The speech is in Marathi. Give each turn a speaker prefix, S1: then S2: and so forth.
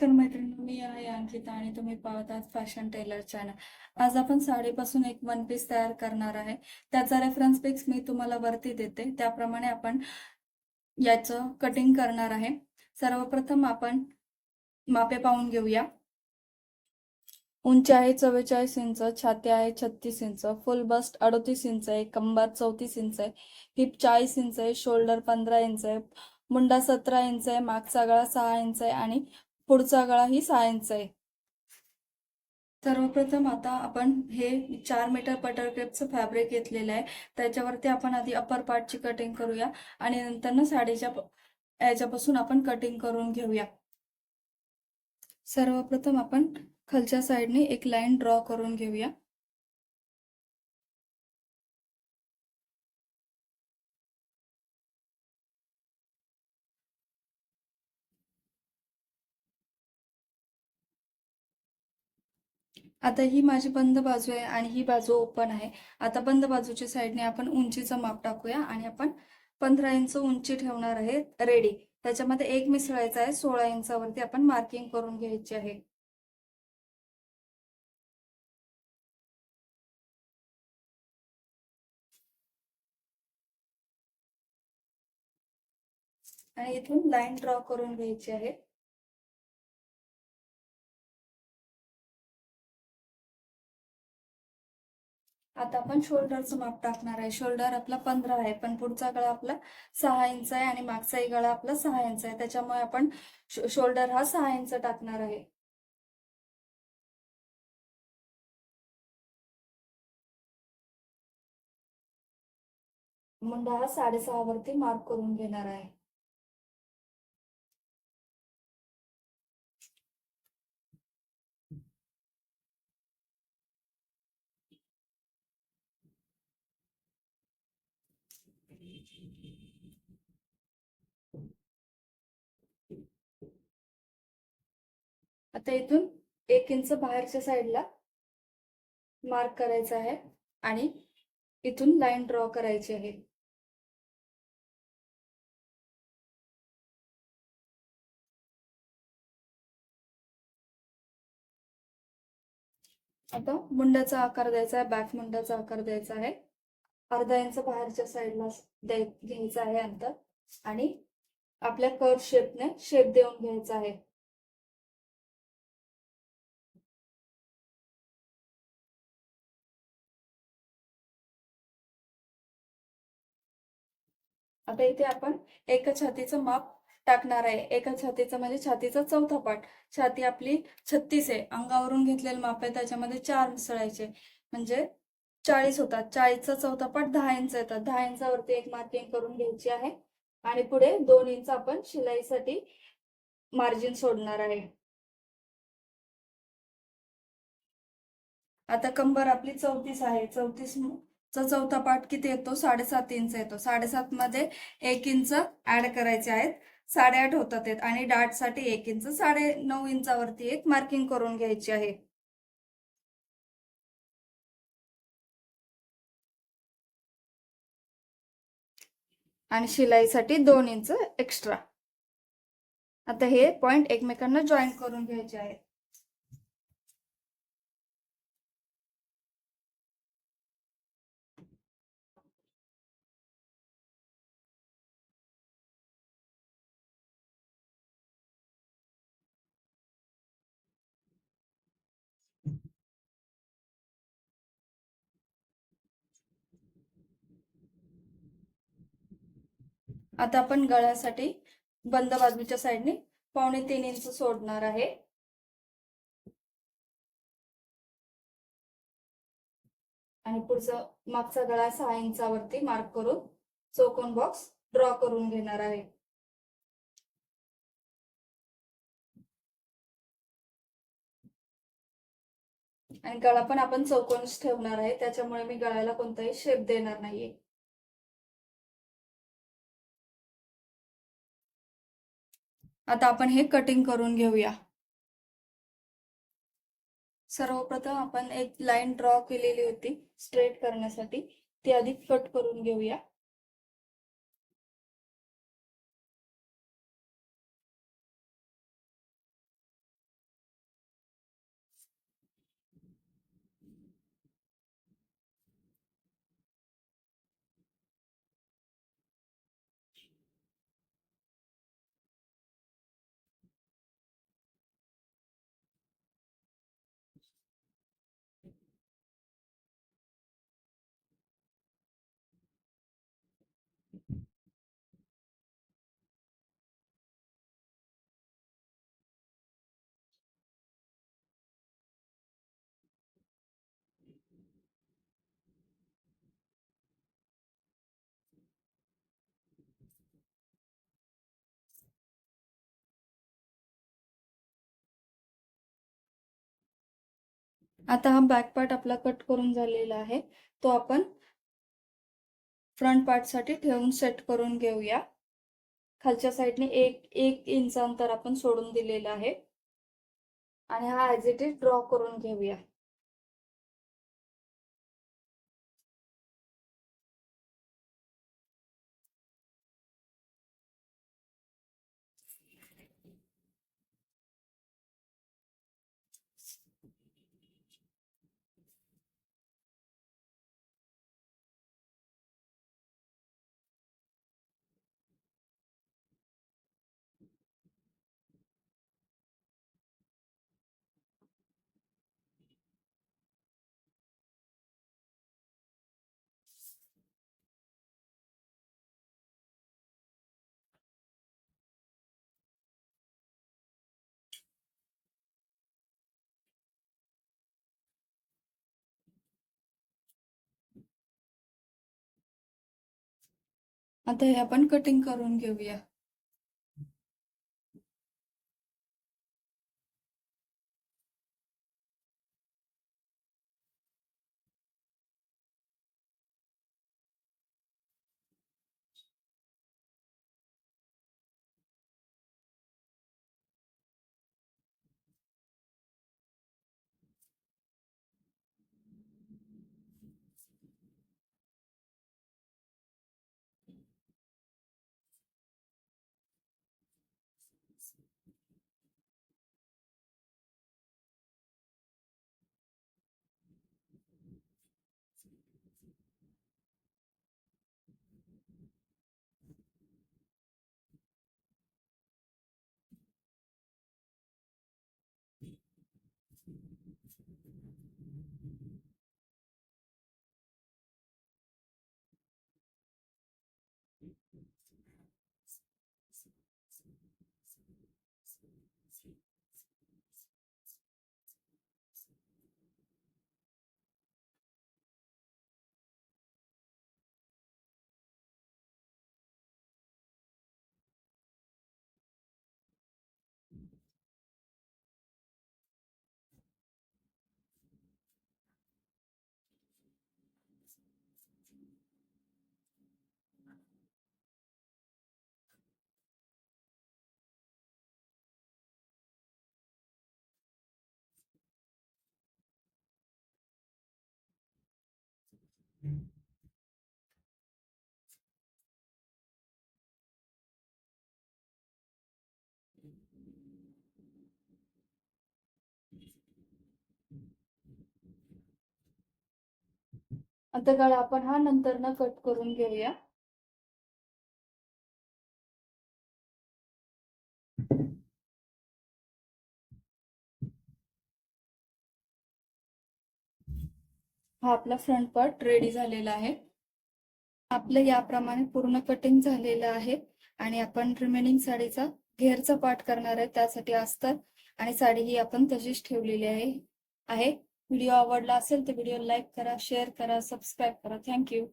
S1: तर मैत्रिणी मी आहे अंकिता आणि तुम्ही पाहतात फॅशन टेलर चॅनल आज आपण साडीपासून एक वन पीस तयार करणार आहे. त्याचा रेफरन्स पिक्स मी तुम्हाला वरती देते. त्याप्रमाणे आपण याचं कटिंग करणार आहे. सर्वप्रथम आपण मापे पाहून घेऊया. उंची आहे चव्वेचाळीस इंच छाती आहे छत्तीस इंच फुल बस्ट अडतीस इंच आहे कंबर चौतीस इंच आहे हिप चाळीस इंच आहे शोल्डर पंधरा इंच आहे मुंडा सतरा इंच आहे मागचा गळा सहा इंच आहे आणि पुढचा गळा ही सहा इंच आहे. सर्वप्रथम आता आपण हे चार मीटर बटर क्रेपचं फॅब्रिक घेतलेलं आहे. त्याच्यावरती आपण आधी अपर पार्टची कटिंग करूया आणि नंतर ना साडीच्या याच्यापासून आपण कटिंग करून घेऊया. सर्वप्रथम आपण खालच्या साईडने एक लाईन ड्रॉ करून घेऊया. आता ही माझी बंद बाजू आहे आणि ही बाजू ओपन आहे. आता बंद बाजूच्या साईडने आपण उंचीचं माप टाकूया आणि आपण पंधरा इंच उंची ठेवणार आहे रेडी त्याच्यामध्ये एक मिसळायचा आहे सोळा इंचावरती आपण मार्किंग करून घ्यायची आहे. आणि इथून लाईन ड्रॉ करून घ्यायची आहे. आता आपण शोल्डरचं माप टाकणार आहे. शोल्डर आपला पंधरा आहे पण पुढचा गळा आपला सहा इंच आहे आणि मागचाही गळा आपला सहा इंच आहे. त्याच्यामुळे आपण शोल्डर हा सहा इंच टाकणार आहे. मुंडा हा साडेसहा वरती मार्क करून घेणार आहे. आता इथून एक इंच बाहेरच्या साईडला मार्क करायचा आहे आणि इथून लाईन ड्रॉ करायची आहे. आता मुंड्याचा आकार द्यायचा आहे बॅक मुंडाचा आकार द्यायचा आहे. अर्धा इंच बाहेरच्या साईडला घ्यायचं आहे अंतर. आणि आपल्या कर्व शेपने शेप देऊन घ्यायचा आहे. आता इथे आपण एका छातीचं माप टाकणार आहे. एका छातीचं म्हणजे छातीचा चौथा पाठ. छाती आपली छत्तीस आहे. अंगावरून घेतलेलं माप आहे. त्याच्यामध्ये चार मिसळायचे. म्हणजे चाळीस होतात. चाळीसचा चौथा पाठ दहा इंच येतात दहा इंचावरती एक मार्किंग करून घ्यायची आहे. आणि पुढे दोन इंच आपण शिलाईसाठी मार्जिन सोडणार आहे. आता कंबर आपली चौतीस आहे. चौतीस चा चौथा पाठ किती येतो? साडेसात इंच येतो. साडेसात मध्ये एक इंच ऍड करायचे आहेत. साडेआठ होतात आणि डाटसाठी एक इंच. साडे नऊ इंचावरती एक मार्किंग करून घ्यायची आहे. आणि शिलाईसाठी दोन इंच एक्स्ट्रा आता हे पॉइंट एकमेकांना जॉईन करून घ्यायचे आहेत. आता आपण गळ्यासाठी बंद बाजूच्या साईडने पावणे तीन इंच सोडणार आहे. आणि पुढचा मागचा गळा सहा इंचावरती मार्क करून चौकोन बॉक्स ड्रॉ करून घेणार आहे. आणि गळा पण आपण चौकोनच ठेवणार आहे त्याच्यामुळे मी गळ्याला कोणताही शेप देणार नाहीये. आता आपण हे कटिंग करून घेऊया. सर्वप्रथम आपण एक लाईन ड्रॉ केलेली होती स्ट्रेट करण्यासाठी. ती आधी कट करून घेऊया. आता हा बॅक पार्ट आपला कट करून झालेला आहे. तो आपण फ्रंट पार्टसाठी ठेवून सेट करून घेऊया. खालच्या साईडने एक एक इंच अंतर आपण सोडून दिलेलं आहे. आणि हा ॲज इट इज ड्रॉ करून घेऊया. आता हे आपण कटिंग करून घेऊया. आता गळा आपण हा नंतर न कट करून घेऊया. हा आपला फ्रंट पार्ट रेडी झालेला आहे. आपलं याप्रमाणे पूर्ण कटिंग झालेलं आहे आणि आपण रिमेनिंग साडीचा घेरचा पार्ट करणार आहे त्यासाठी अस्तर आणि साडी ही आपण तशीच ठेवलेली आहे. आहे. व्हिडिओ आवडला असेल तर व्हिडिओ लाईक करा शेअर करा सबस्क्राईब करा. Thank you